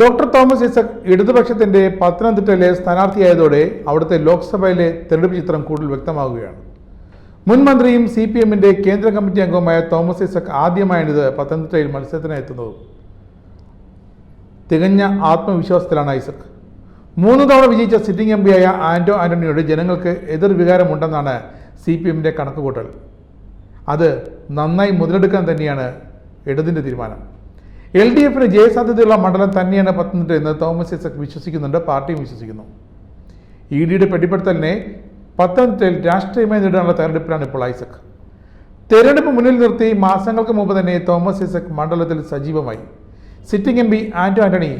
Doctor Thomas Isaac ഇടതുപക്ഷത്തിന്റെ പത്തനംതിട്ടയിലെ സ്ഥാനാർത്ഥിയായതോടെ അവിടുത്തെ ലോക്സഭയിലെ തെരഞ്ഞെടുപ്പ് ചിത്രം കൂടുതൽ വ്യക്തമാവുകയാണ്. മുൻ മന്ത്രിയും സി പി എമ്മിന്റെ കേന്ദ്ര കമ്മിറ്റി അംഗവുമായ തോമസ് ഐസക് ആദ്യമായാണിത് പത്തനംതിട്ടയിൽ മത്സരത്തിനായി എത്തുന്നത്. തികഞ്ഞ ആത്മവിശ്വാസത്തിലാണ് ഐസക് മൂന്ന് തവണ വിജയിച്ച സിറ്റിംഗ് എം പിയായ ആന്റോ ആന്റണിയോട് ജനങ്ങൾക്ക് എതിർവികാരമുണ്ടെന്നാണ് സി പി എമ്മിന്റെ കണക്കുകൂട്ടൽ. അത് നന്നായി മുതലെടുക്കാൻ തന്നെയാണ് ഇടതിന്റെ തീരുമാനം. എൽ ഡി എഫിന് ജയസാധ്യതയുള്ള മണ്ഡലം തന്നെയാണ് പത്തനംതിട്ട എന്ന് തോമസ് ഐസക് വിശ്വസിക്കുന്നുണ്ട് പാർട്ടിയും വിശ്വസിക്കുന്നു. ഇ ഡിയുടെ പെട്ടിപ്പെടുത്തലിനെ പത്തനംതിട്ടയിൽ രാഷ്ട്രീയമായി നേടാനുള്ള തെരഞ്ഞെടുപ്പിലാണ് ഇപ്പോൾ ഐസക്. തെരഞ്ഞെടുപ്പ് മുന്നിൽ നിർത്തി മാസങ്ങൾക്ക് മുമ്പ് തന്നെ തോമസ് ഐസക് മണ്ഡലത്തിൽ സജീവമായി. Sitting M P Anto Antony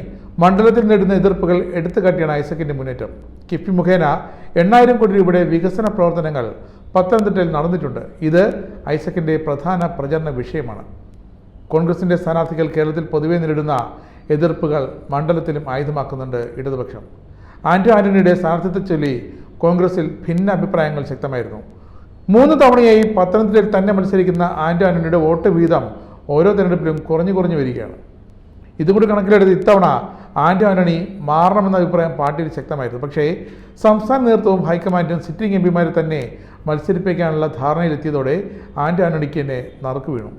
മണ്ഡലത്തിൽ നേടുന്ന എതിർപ്പുകൾ എടുത്തുകാട്ടിയാണ് ഐസക്കിന്റെ മുന്നേറ്റം. കിഫ്ബി മുഖേന എണ്ണായിരം കോടി രൂപയുടെ വികസന പ്രവർത്തനങ്ങൾ പത്തനംതിട്ടയിൽ നടന്നിട്ടുണ്ട്. ഇത് ഐസക്കിന്റെ പ്രധാന പ്രചരണ വിഷയമാണ്. കോൺഗ്രസിന്റെ സ്ഥാനാർത്ഥികൾ കേരളത്തിൽ പൊതുവെ നേരിടുന്ന എതിർപ്പുകൾ മണ്ഡലത്തിലും ആയുധമാക്കുന്നുണ്ട് ഇടതുപക്ഷം. ആന്റോ ആന്റണിയുടെ സ്ഥാനാർത്ഥിത്വ ചൊല്ലി കോൺഗ്രസിൽ ഭിന്ന അഭിപ്രായങ്ങൾ ശക്തമായിരുന്നു. മൂന്ന് തവണയായി പത്തനംതിട്ടയിൽ തന്നെ മത്സരിക്കുന്ന ആന്റോ ആന്റണിയുടെ വോട്ട് വീതം ഓരോ തെരഞ്ഞെടുപ്പിലും കുറഞ്ഞു കുറഞ്ഞു വരികയാണ്. ഇതുകൂടി കണക്കിലെടുത്ത് ഇത്തവണ ആന്റോ ആന്റണി മാറണമെന്ന അഭിപ്രായം പാർട്ടിയിൽ ശക്തമായിരുന്നു. പക്ഷേ സംസ്ഥാന നേതൃത്വവും ഹൈക്കമാൻഡും സിറ്റിംഗ് എം പിമാരെ തന്നെ മത്സരിപ്പിക്കാനുള്ള ധാരണയിലെത്തിയതോടെ ആന്റോ ആന്റണിക്ക് തന്നെ നറുക്ക് വീണു.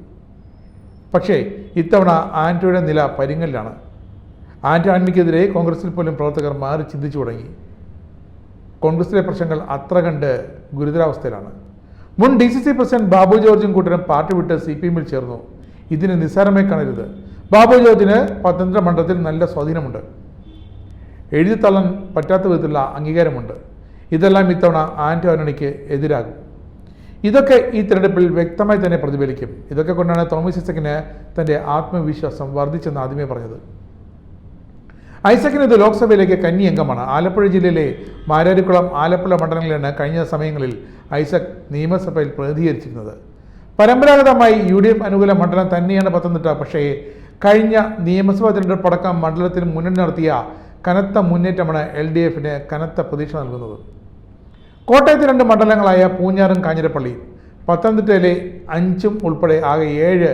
പക്ഷേ ഇത്തവണ ആന്റോയുടെ നില പരിങ്ങലിലാണ്. ആന്റോ ആൻമിക്കെതിരെ കോൺഗ്രസിൽ പോലും പ്രവർത്തകർ മാറി ചിന്തിച്ചു തുടങ്ങി. കോൺഗ്രസിലെ പ്രശ്നങ്ങൾ അത്ര കണ്ട് ഗുരുതരാവസ്ഥയിലാണ്. മുൻ D C C president Babu ജോർജും കൂട്ടരും പാർട്ടി വിട്ട് സി പി എമ്മിൽ ചേർന്നു. ഇതിന് നിസ്സാരമായി കാണരുത്. ബാബു ജോർജിന് പത്തനംതിട്ട മണ്ഡലത്തിൽ നല്ല സ്വാധീനമുണ്ട്. എഴുതിത്തള്ളാൻ പറ്റാത്ത വിധത്തിലുള്ള അംഗീകാരമുണ്ട്. ഇതെല്ലാം ഇത്തവണ ആന്റോ ആന്റണിക്ക് എതിരാകും. ഇതൊക്കെ ഈ തിരഞ്ഞെടുപ്പിൽ വ്യക്തമായി തന്നെ പ്രതിഫലിക്കും. ഇതൊക്കെ കൊണ്ടാണ് തോമസ് ഐസക്കിന് തന്റെ ആത്മവിശ്വാസം വർദ്ധിച്ചെന്ന് ആദ്യമേ പറഞ്ഞത്. ഐസക്കിന് ഇത് ലോക്സഭയിലേക്ക് കന്നി അംഗമാണ്. ആലപ്പുഴ ജില്ലയിലെ മാരാരിക്കുളം ആലപ്പുഴ മണ്ഡലങ്ങളിലാണ് കഴിഞ്ഞ സമയങ്ങളിൽ ഐസക് നിയമസഭയിൽ പ്രതിനിധീകരിച്ചിരുന്നത് പരമ്പരാഗതമായി യു ഡി എഫ് അനുകൂല മണ്ഡലം തന്നെയാണ് പത്തനംതിട്ട. പക്ഷേ കഴിഞ്ഞ നിയമസഭാ തിരഞ്ഞെടുപ്പടക്കം മണ്ഡലത്തിൽ മുന്നണി നടത്തിയ കനത്ത മുന്നേറ്റമാണ് എൽ ഡി എഫിന് കനത്ത പ്രതീക്ഷ നൽകുന്നത്. കോട്ടയത്തെ രണ്ട് മണ്ഡലങ്ങളായ പൂഞ്ഞാറും കാഞ്ഞിരപ്പള്ളിയും. പത്തനംതിട്ടയിലെ അഞ്ചും ഉൾപ്പെടെ ആകെ ഏഴ്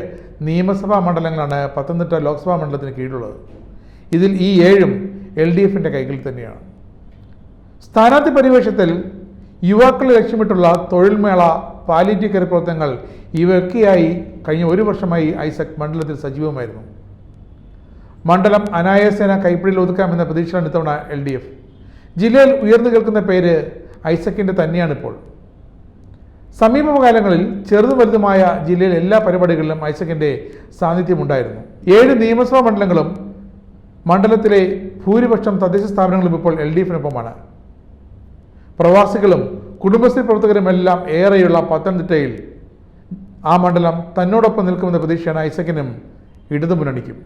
നിയമസഭാ മണ്ഡലങ്ങളാണ് പത്തനംതിട്ട ലോക്സഭാ മണ്ഡലത്തിന് കീഴിലുള്ളത്. ഇതിൽ ഈ ഏഴും എൽ ഡി എഫിന്റെ കൈകളിൽ തന്നെയാണ്. സ്ഥാനാർത്ഥി പരിവേഷത്തിൽ യുവാക്കളെ ലക്ഷ്യമിട്ടുള്ള തൊഴിൽമേള പാലിറ്റീവ് കെയർ പ്രവർത്തനങ്ങൾ ഇവയൊക്കെയായി കഴിഞ്ഞ ഒരു വർഷമായി ഐസക് മണ്ഡലത്തിൽ സജീവമായിരുന്നു. മണ്ഡലം അനായാസേന കൈപ്പിടിയിൽ ഒതുക്കാമെന്ന പ്രതീക്ഷയാണ് ഇത്തവണ എൽ ഡി എഫ്. ജില്ലയിൽ ഉയർന്നു കേൾക്കുന്ന പേര് ഐസക്കിന്റെ തന്നെയാണിപ്പോൾ. സമീപകാലങ്ങളിൽ ചെറുതും വലുതുമായ ജില്ലയിലെ എല്ലാ പരിപാടികളിലും ഐസക്കിന്റെ സാന്നിധ്യമുണ്ടായിരുന്നു. ഏഴ് നിയമസഭാ മണ്ഡലങ്ങളും മണ്ഡലത്തിലെ ഭൂരിപക്ഷം തദ്ദേശ സ്ഥാപനങ്ങളും ഇപ്പോൾ എൽ ഡി എഫിനൊപ്പമാണ് പ്രവാസികളും കുടുംബശ്രീ പ്രവർത്തകരുമെല്ലാം ഏറെയുള്ള പത്തനംതിട്ടയിൽ ആ മണ്ഡലം തന്നോടൊപ്പം നിൽക്കുമെന്ന പ്രതീക്ഷയാണ് ഐസക്കിനും ഇടതുമുന്നണിക്കും.